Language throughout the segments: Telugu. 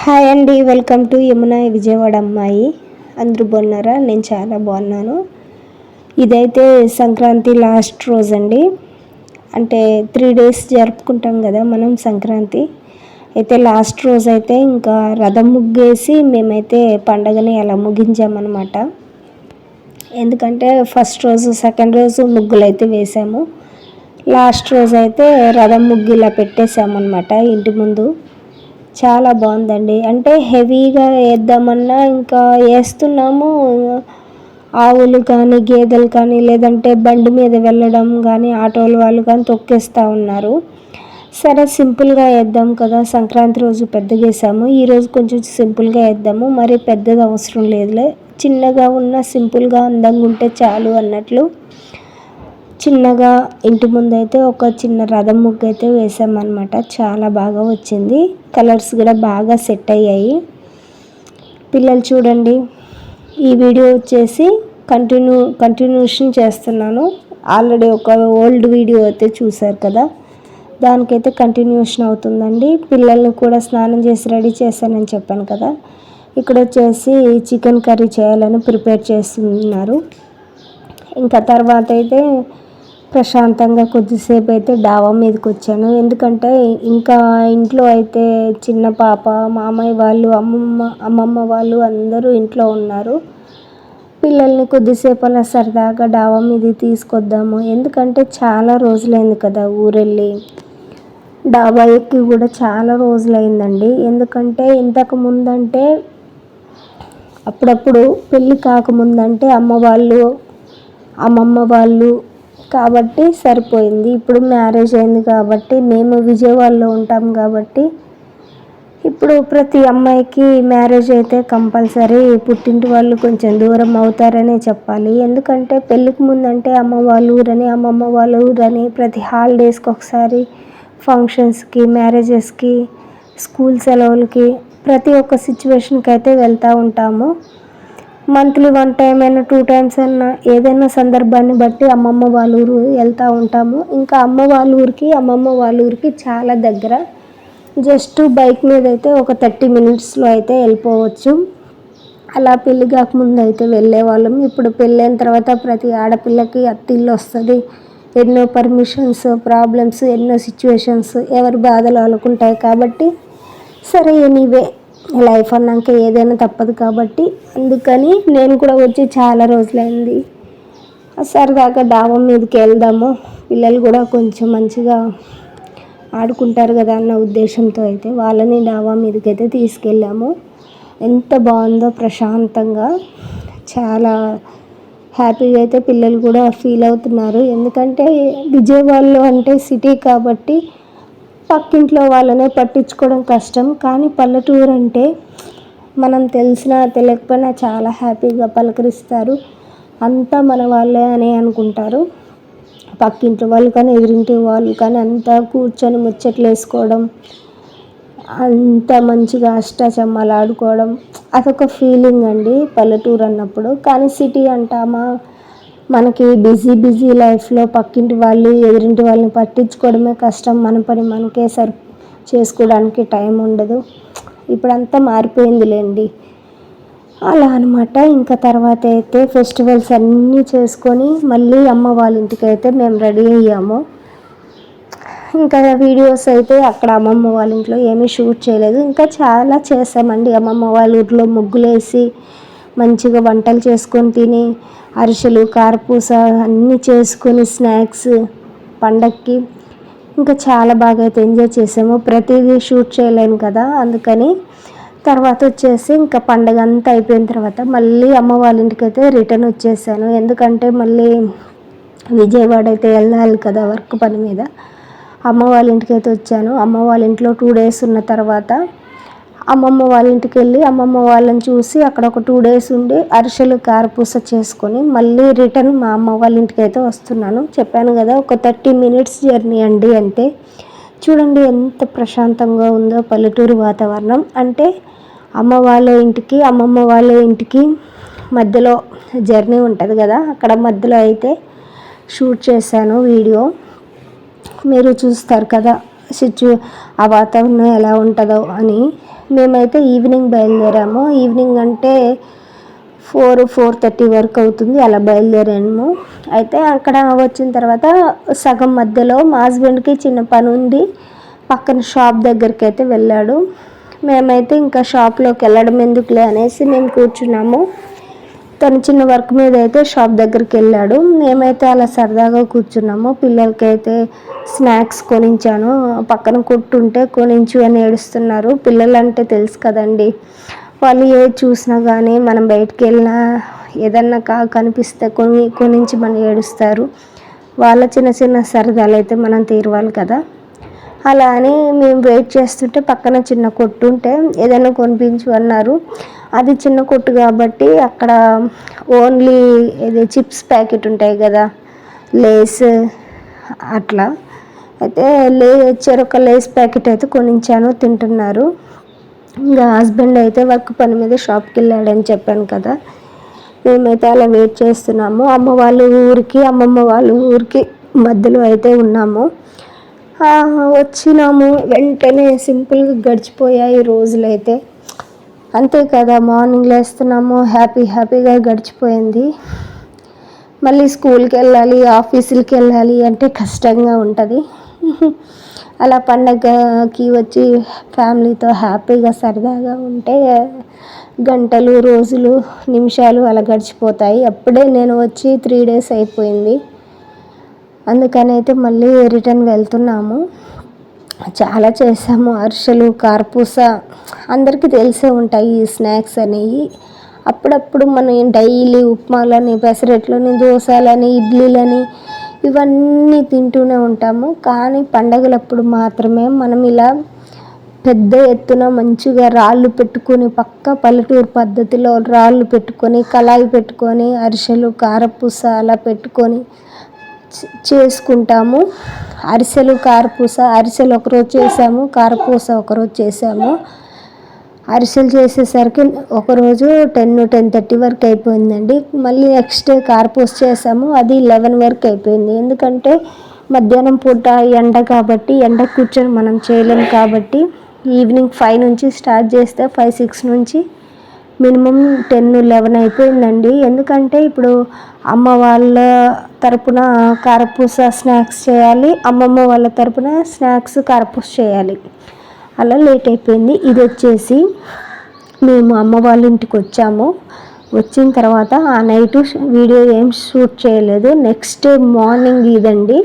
హాయ్ అండి వెల్కమ్ టు యమున విజయవాడ అమ్మాయి. అందరూ బాగున్నారా? నేను చాలా బాగున్నాను. ఇదైతే సంక్రాంతి లాస్ట్ రోజు అండి అంటే త్రీ డేస్ జరుపుకుంటాం కదా మనం సంక్రాంతి. అయితే లాస్ట్ రోజు అయితే ఇంకా రథం ముగ్గేసి మేమైతే పండగని అలా ముగించామన్నమాట. ఎందుకంటే ఫస్ట్ రోజు సెకండ్ రోజు ముగ్గులు అయితే వేసాము. లాస్ట్ రోజు అయితే రథం ముగ్గు ఇలా పెట్టేసామన్నమాట ఇంటి ముందు. చాలా బాగుందండి. అంటే హెవీగా వేద్దామన్నా ఇంకా వేస్తున్నాము. ఆవులు కానీ గేదెలు కానీ లేదంటే బండి మీద వెళ్ళడం కానీ ఆటోల వాళ్ళు కానీ తొక్కేస్తూ ఉన్నారు. సరే సింపుల్గా వేద్దాం కదా. సంక్రాంతి రోజు పెద్దగా వేసాము. ఈరోజు కొంచెం సింపుల్గా వేద్దాము. మరి పెద్దది అవసరం లేదులే. చిన్నగా ఉన్న సింపుల్గా అందంగా ఉంటే చాలు అన్నట్లు. చిన్నగా ఇంటి ముందు అయితే ఒక చిన్న రథం ముగ్గు అయితే వేసామన్నమాట. చాలా బాగా వచ్చింది. కలర్స్ కూడా బాగా సెట్ అయ్యాయి. పిల్లలు చూడండి ఈ వీడియో వచ్చేసి కంటిన్యూ కంటిన్యూషన్ చేస్తున్నాను. ఆల్రెడీ ఒక ఓల్డ్ వీడియో అయితే చూశారు కదా. దానికైతే కంటిన్యూషన్ అవుతుందండి. పిల్లల్ని కూడా స్నానం చేసి రెడీ చేశానని చెప్పాను కదా. ఇక్కడ వచ్చేసి చికెన్ కర్రీ చేయాలని ప్రిపేర్ చేస్తున్నారు. ఇంకా తర్వాత అయితే ప్రశాంతంగా కొద్దిసేపు అయితే డాబా మీదకి వచ్చాను ఎందుకంటే ఇంకా ఇంట్లో అయితే చిన్న పాప మామయ్య వాళ్ళు అమ్మమ్మ అమ్మమ్మ వాళ్ళు అందరూ ఇంట్లో ఉన్నారు. పిల్లల్ని కొద్దిసేపు అలా సరదాగా డాబా మీద తీసుకొద్దాము. ఎందుకంటే చాలా రోజులైంది కదా ఊరెళ్ళి. డాబా ఎక్కి కూడా చాలా రోజులైందండి. ఎందుకంటే ఇంతకు ముందంటే అప్పుడప్పుడు పెళ్ళి కాకముందంటే అమ్మ వాళ్ళు అమ్మమ్మ వాళ్ళు కాబట్టి సరిపోయింది. ఇప్పుడు మ్యారేజ్ అయింది కాబట్టి మేము విజయవాడలో ఉంటాం కాబట్టి ఇప్పుడు ప్రతి అమ్మాయికి మ్యారేజ్ అయితే కంపల్సరీ. పుట్టింటి వాళ్ళు కొంచెం దూరం అవుతారనే చెప్పాలి. ఎందుకంటే పెళ్ళికి ముందంటే అమ్మ వాళ్ళ ఊరని అమ్మమ్మ వాళ్ళ ఊరని ప్రతి హాలిడేస్కి ఒకసారి ఫంక్షన్స్కి మ్యారేజెస్కి స్కూల్ సెలవులకి ప్రతి ఒక్క సిచ్యువేషన్కి అయితే వెళ్తూ ఉంటాము. మంత్లీ వన్ టైం అయినా టూ టైమ్స్ అయినా ఏదైనా సందర్భాన్ని బట్టి అమ్మమ్మ వాళ్ళ ఊరు వెళ్తూ ఉంటాము. ఇంకా అమ్మ వాళ్ళ ఊరికి అమ్మమ్మ వాళ్ళ ఊరికి చాలా దగ్గర. జస్ట్ బైక్ మీద అయితే ఒక థర్టీ మినిట్స్లో అయితే వెళ్ళిపోవచ్చు. అలా పెళ్ళి కాకముందు అయితే వెళ్ళే వాళ్ళం. ఇప్పుడు పెళ్ళైన తర్వాత ప్రతి ఆడపిల్లకి అత్తిల్లు వస్తుంది. ఎన్నో పర్మిషన్స్ ప్రాబ్లమ్స్ ఎన్నో సిచ్యువేషన్స్ ఎవరి బాధలు అనుకుంటాయి కాబట్టి సరే ఎనీవే లైఫ్ అన్నాక ఏదైనా తప్పదు కాబట్టి అందుకని నేను కూడా వచ్చి చాలా రోజులైంది. సరదాగా డాబా మీదకి వెళ్దాము. పిల్లలు కూడా కొంచెం మంచిగా ఆడుకుంటారు కదా అన్న ఉద్దేశంతో అయితే వాళ్ళని డాబా మీదకి అయితే తీసుకెళ్ళాము. ఎంత బాగుందో ప్రశాంతంగా. చాలా హ్యాపీగా అయితే పిల్లలు కూడా ఫీల్ అవుతున్నారు. ఎందుకంటే విజయవాడలో అంటే సిటీ కాబట్టి పక్కింట్లో వాళ్ళనే పట్టించుకోవడం కష్టం. కానీ పల్లెటూరు అంటే మనం తెలిసినా తెలియకపోయినా చాలా హ్యాపీగా పలకరిస్తారు. అంతా మన వాళ్ళే అని అనుకుంటారు. పక్కింటి వాళ్ళు కానీ ఎదురింటి వాళ్ళు కానీ అంతా కూర్చొని ముచ్చట్లు వేసుకోవడం అంత మంచిగా అష్టాచమ్మాలు ఆడుకోవడం అదొక ఫీలింగ్ అండి పల్లెటూరు అన్నప్పుడు. కానీ సిటీ అంటామా? మనకి బిజీ బిజీ లైఫ్లో పక్కింటి వాళ్ళు ఎదురింటి వాళ్ళని పట్టించుకోవడమే కష్టం. మన పని మనకే సరి చేసుకోవడానికి టైం ఉండదు. ఇప్పుడంతా మారిపోయిందిలేండి. అలా అనమాట ఇంకా తర్వాత అయితే ఫెస్టివల్స్ అన్నీ చేసుకొని మళ్ళీ అమ్మ వాళ్ళ ఇంటికి అయితే మేము రెడీ అయ్యాము. ఇంకా వీడియోస్ అయితే అక్కడ అమ్మమ్మ వాళ్ళ ఇంట్లో ఏమీ షూట్ చేయలేదు. ఇంకా చాలా చేసామండి. అమ్మమ్మ వాళ్ళ ఊర్లో ముగ్గులేసి మంచిగా వంటలు చేసుకొని తిని అరిసెలు కారపూస అన్నీ చేసుకొని స్నాక్స్ పండక్కి ఇంకా చాలా బాగా అయితే ఎంజాయ్ చేసాము. ప్రతిదీ షూట్ చేయలేను కదా అందుకని తర్వాత వచ్చేసి ఇంకా పండగ అంతా అయిపోయిన తర్వాత మళ్ళీ అమ్మ వాళ్ళ ఇంటికి అయితే రిటర్న్ వచ్చేసాను. ఎందుకంటే మళ్ళీ విజయవాడ అయితే వెళ్ళాలి కదా వర్క్ పని మీద. అమ్మ వాళ్ళ ఇంటికి అయితే వచ్చాను. అమ్మ వాళ్ళ ఇంట్లో టూ డేస్ ఉన్న తర్వాత అమ్మమ్మ వాళ్ళ ఇంటికి వెళ్ళి అమ్మమ్మ వాళ్ళని చూసి అక్కడ ఒక టూ డేస్ ఉండి అరిసెలు కారపూస చేసుకొని మళ్ళీ రిటర్న్ మా అమ్మ వాళ్ళ ఇంటికి అయితే వస్తున్నాను. చెప్పాను కదా ఒక థర్టీ మినిట్స్ జర్నీ అండి అంతే చూడండి ఎంత ప్రశాంతంగా ఉందో పల్లెటూరు వాతావరణం. అంటే అమ్మ వాళ్ళ ఇంటికి అమ్మమ్మ వాళ్ళ ఇంటికి మధ్యలో జర్నీ ఉంటుంది కదా అక్కడ మధ్యలో అయితే షూట్ చేశాను వీడియో. మీరు చూస్తారు కదా సిచ్యు ఆ వాతావరణం ఎలా ఉంటుందో అని. మేమైతే ఈవినింగ్ బయలుదేరాము. ఈవినింగ్ అంటే ఫోర్ ఫోర్ థర్టీ వరకు అవుతుంది. అలా బయలుదేరాము. అయితే అక్కడ వచ్చిన తర్వాత సగం మధ్యలో మా హస్బెండ్కి చిన్న పని ఉంది. పక్కన షాప్ దగ్గరికి అయితే వెళ్ళాడు. మేమైతే ఇంకా షాప్లోకి వెళ్ళడం ఎందుకులే అనేసి మేము కూర్చున్నాము. తను చిన్న వర్క్ మీద అయితే షాప్ దగ్గరికి వెళ్ళాడు. మేమైతే అలా సరదాగా కూర్చున్నాము. పిల్లలకి అయితే స్నాక్స్ కొనించాను. పక్కన కొట్టుంటే కొనించు అని ఏడుస్తున్నారు. పిల్లలు అంటే తెలుసు కదండి. వాళ్ళు ఏది చూసినా కానీ మనం బయటికి వెళ్ళినా ఏదన్నా కా కనిపిస్తే కొని కొనించి మనం ఏడుస్తారు. వాళ్ళ చిన్న చిన్న సరదాలు అయితే మనం తీరవాలి కదా. అలా అని మేము వెయిట్ చేస్తుంటే పక్కన చిన్న కొట్టుంటే ఏదైనా కొనిపించు అన్నారు. అది చిన్న కొట్టు కాబట్టి అక్కడ ఓన్లీ ఇది చిప్స్ ప్యాకెట్ ఉంటాయి కదా లేస్ అట్లా. అయితే లే చెరొక లేస్ ప్యాకెట్ అయితే కొనించాను తింటున్నారు. ఇంకా హస్బెండ్ అయితే వర్క్ పని మీద షాప్కి వెళ్ళాడని చెప్పాను కదా. మేమైతే అలా వెయిట్ చేస్తున్నాము. అమ్మ వాళ్ళ ఊరికి అమ్మమ్మ వాళ్ళ ఊరికి మధ్యలో అయితే ఉన్నాము. వచ్చినాము. వెంటనే సింపుల్గా గడిచిపోయాయి రోజులైతే. అంతే కదా మార్నింగ్ లేస్తున్నాము హ్యాపీ హ్యాపీగా గడిచిపోయింది. మళ్ళీ స్కూల్కి వెళ్ళాలి ఆఫీసులకి వెళ్ళాలి అంటే కష్టంగా ఉంటుంది. అలా పండగకి వచ్చి ఫ్యామిలీతో హ్యాపీగా సరదాగా ఉంటే గంటలు రోజులు నిమిషాలు అలా గడిచిపోతాయి. అప్పుడే నేను వచ్చి త్రీ డేస్ అయిపోయింది. అందుకని అయితే మళ్ళీ రిటర్న్ వెళ్తున్నాము. చాలా చేసాము అరిసెలు కార్పూస అందరికీ తెలిసే ఉంటాయి ఈ స్నాక్స్ అనేవి. అప్పుడప్పుడు మనం డైలీ ఉప్మాలని పెసరెట్లని దోశలని ఇడ్లీలని ఇవన్నీ తింటూనే ఉంటాము. కానీ పండగలప్పుడు మాత్రమే మనం ఇలా పెద్ద ఎత్తున మంచిగా రాళ్ళు పెట్టుకొని పక్క పల్లెటూరు పద్ధతిలో రాళ్ళు పెట్టుకొని కళాయి పెట్టుకొని అరిసెలు కారపూస అలా పెట్టుకొని చేసుకుంటాము. అరిసెలు కారపూస అరిసెలు ఒకరోజు చేసాము కారపూస ఒకరోజు చేసాము. అరిసెలు చేసేసరికి ఒకరోజు టెన్ టెన్ థర్టీ వరకు అయిపోయిందండి. మళ్ళీ నెక్స్ట్ డే కారపూస చేసాము అది లెవెన్ వరకు అయిపోయింది. ఎందుకంటే మధ్యాహ్నం పూట ఎండ కాబట్టి ఎండ కూర్చొని మనం చేయలేము కాబట్టి ఈవినింగ్ ఫైవ్ నుంచి స్టార్ట్ చేస్తే ఫైవ్ సిక్స్ నుంచి మినిమం టెన్ లెవెన్ అయిపోయిందండి. ఎందుకంటే ఇప్పుడు అమ్మ వాళ్ళ తరపున కారపూస స్నాక్స్ చేయాలి. అమ్మమ్మ వాళ్ళ తరపున స్నాక్స్ కారపూస చేయాలి. అలా లేట్ అయిపోయింది. ఇది వచ్చేసి మేము అమ్మ వాళ్ళ ఇంటికి వచ్చాము. వచ్చిన తర్వాత ఆ నైట్ వీడియో ఏం షూట్ చేయలేదు. నెక్స్ట్ డే మార్నింగ్ ఇదండి.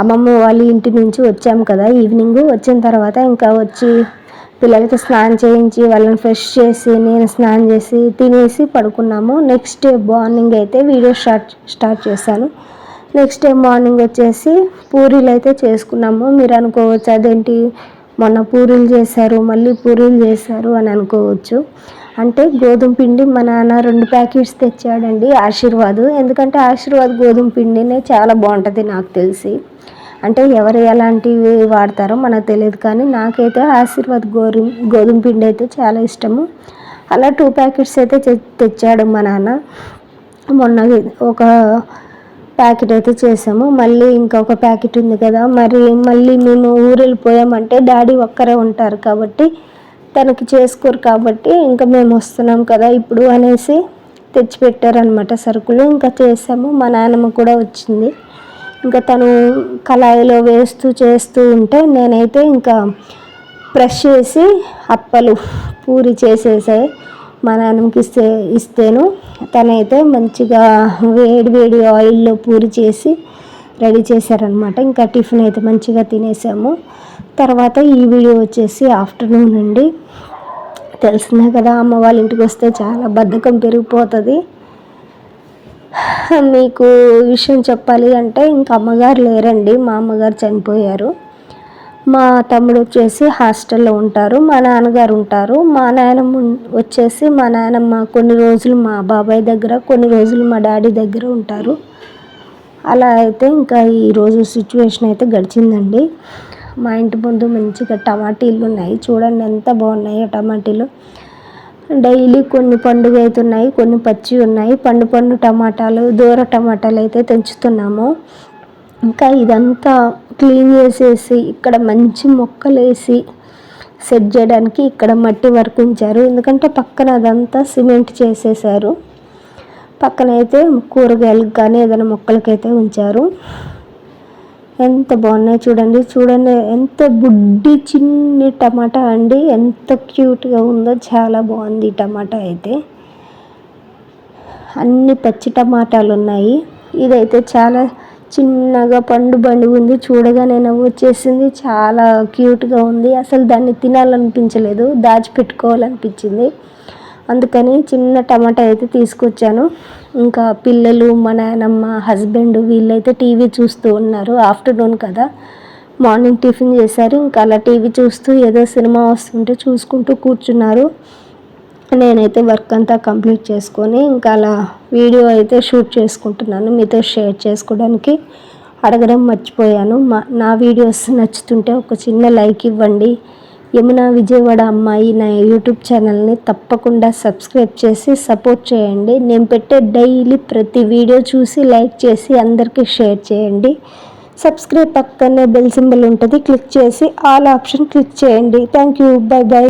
అమ్మమ్మ వాళ్ళ ఇంటి నుంచి వచ్చాము కదా ఈవినింగ్. వచ్చిన తర్వాత ఇంకా వచ్చి పిల్లలకి స్నానం చేయించి వాళ్ళని ఫ్రెష్ చేసి నేను స్నానం చేసి తినేసి పడుకున్నాము. నెక్స్ట్ డే మార్నింగ్ అయితే వీడియో స్టార్ట్ స్టార్ట్ చేశాను. నెక్స్ట్ డే మార్నింగ్ వచ్చేసి పూరీలు అయితే చేసుకున్నాము. మీరు అనుకోవచ్చు అదేంటి? మొన్న పూరీలు చేశారు మళ్ళీ పూరీలు చేశారు అని అనుకోవచ్చు. అంటే గోధుమ పిండి మా నాన్న రెండు ప్యాకెట్స్ తెచ్చాడండి ఆశీర్వాద్. ఎందుకంటే ఆశీర్వాద్ గోధుమ పిండినే చాలా బాగుంటుంది నాకు తెలిసి. అంటే ఎవరు ఎలాంటివి వాడతారో మనకు తెలియదు కానీ నాకైతే ఆశీర్వాద్ గోరు గోధుమ పిండి అయితే చాలా ఇష్టము. అలా టూ ప్యాకెట్స్ అయితే తెచ్చాడు మా నాన్న. మొన్న ఒక ప్యాకెట్ అయితే చేసాము. మళ్ళీ ఇంకొక ప్యాకెట్ ఉంది కదా మరి మళ్ళీ మేము ఊరు వెళ్ళిపోయామంటే డాడీ ఒక్కరే ఉంటారు కాబట్టి తనకి చేసుకోరు కాబట్టి ఇంకా మేము వస్తున్నాం కదా ఇప్పుడు అనేసి తెచ్చిపెట్టారనమాట సరుకులు. ఇంకా చేసాము. మా నాన్నమ్మ కూడా వచ్చింది. ఇంకా తను కళాయిలో వేస్తూ చేస్తూ ఉంటే నేనైతే ఇంకా బ్రష్ చేసి అప్పలు పూరి చేసేసాయి మా నాన్నకి ఇస్తే ఇస్తేను. తనైతే మంచిగా వేడి వేడి ఆయిల్లో పూరి చేసి రెడీ చేశారనమాట ఇంకా టిఫిన్ అయితే మంచిగా తినేసాము. తర్వాత ఈ వీడియో వచ్చేసి ఆఫ్టర్నూన్ అండి. తెలిసిందే కదా అమ్మ వాళ్ళ ఇంటికి వస్తే చాలా బద్ధకం పెరిగిపోతుంది. మీకు విషయం చెప్పాలి అంటే ఇంకా అమ్మగారు లేరండి మా అమ్మగారు చనిపోయారు. మా తమ్ముడు వచ్చేసి హాస్టల్లో ఉంటారు మా నాన్నగారు ఉంటారు. మా నాయనమ్మ వచ్చేసి మా నాయనమ్మ కొన్ని రోజులు మా బాబాయ్ దగ్గర కొన్ని రోజులు మా డాడీ దగ్గర ఉంటారు. అలా అయితే ఇంకా ఈరోజు సిచ్యువేషన్ అయితే గడిచిందండి. మా ఇంటి ముందు మంచిగా టమాటీలు ఉన్నాయి. చూడండి ఎంత బాగున్నాయో టమాటీలు. డైలీ కొన్ని పండుగ అవుతున్నాయి కొన్ని పచ్చి ఉన్నాయి. పండు పండు టమాటాలు దూర టమాటాలు అయితే తెంచుతున్నాము. ఇంకా ఇదంతా క్లీన్ చేసేసి ఇక్కడ మంచి మొక్కలు వేసి సెట్ చేయడానికి ఇక్కడ మట్టి వర్క్ ఉంచారు ఎందుకంటే పక్కన అదంతా సిమెంట్ చేసేసారు. పక్కన అయితే కూరగాయలకు కానీ ఏదైనా మొక్కలకైతే ఉంచారు. ఎంత బాగున్నాయి చూడండి. చూడండి ఎంత బుడ్డి చిన్ని టమాటా అండి. ఎంత క్యూట్గా ఉందో చాలా బాగుంది ఈ టమాటా అయితే. అన్ని పచ్చి టమాటాలు ఉన్నాయి. ఇదైతే చాలా చిన్నగా పండు బండి ఉంది. చూడగానే నవ్వు వచ్చేసింది. చాలా క్యూట్గా ఉంది. అసలు దాన్ని తినాలనిపించలేదు. దాచిపెట్టుకోవాలనిపించింది. అందుకని చిన్న టమాటా అయితే తీసుకొచ్చాను. ఇంకా పిల్లలు మా నాయనమ్మ హస్బెండ్ వీళ్ళైతే టీవీ చూస్తూ ఉన్నారు. ఆఫ్టర్నూన్ కదా. మార్నింగ్ టిఫిన్ చేశారు. ఇంకా అలా టీవీ చూస్తూ ఏదో సినిమా వస్తుంటే చూసుకుంటూ కూర్చున్నారు. నేనైతే వర్క్ అంతా కంప్లీట్ చేసుకొని ఇంకా అలా వీడియో అయితే షూట్ చేసుకుంటున్నాను. మీతో షేర్ చేసుకోవడానికి అడగడం మర్చిపోయాను. మా నా వీడియోస్ నచ్చుతుంటే ఒక చిన్న లైక్ ఇవ్వండి. యమున విజయవాడ అమ్మాయి నా యూట్యూబ్ ఛానల్ని తప్పకుండా సబ్స్క్రైబ్ చేసి సపోర్ట్ చేయండి. నేను పెట్టే డైలీ ప్రతి వీడియో చూసి లైక్ చేసి అందరికీ షేర్ చేయండి. సబ్స్క్రైబ్ పక్కనే బెల్ సింబల్ ఉంటుంది. క్లిక్ చేసి ఆల్ ఆప్షన్ క్లిక్ చేయండి. Thank you. Bye bye.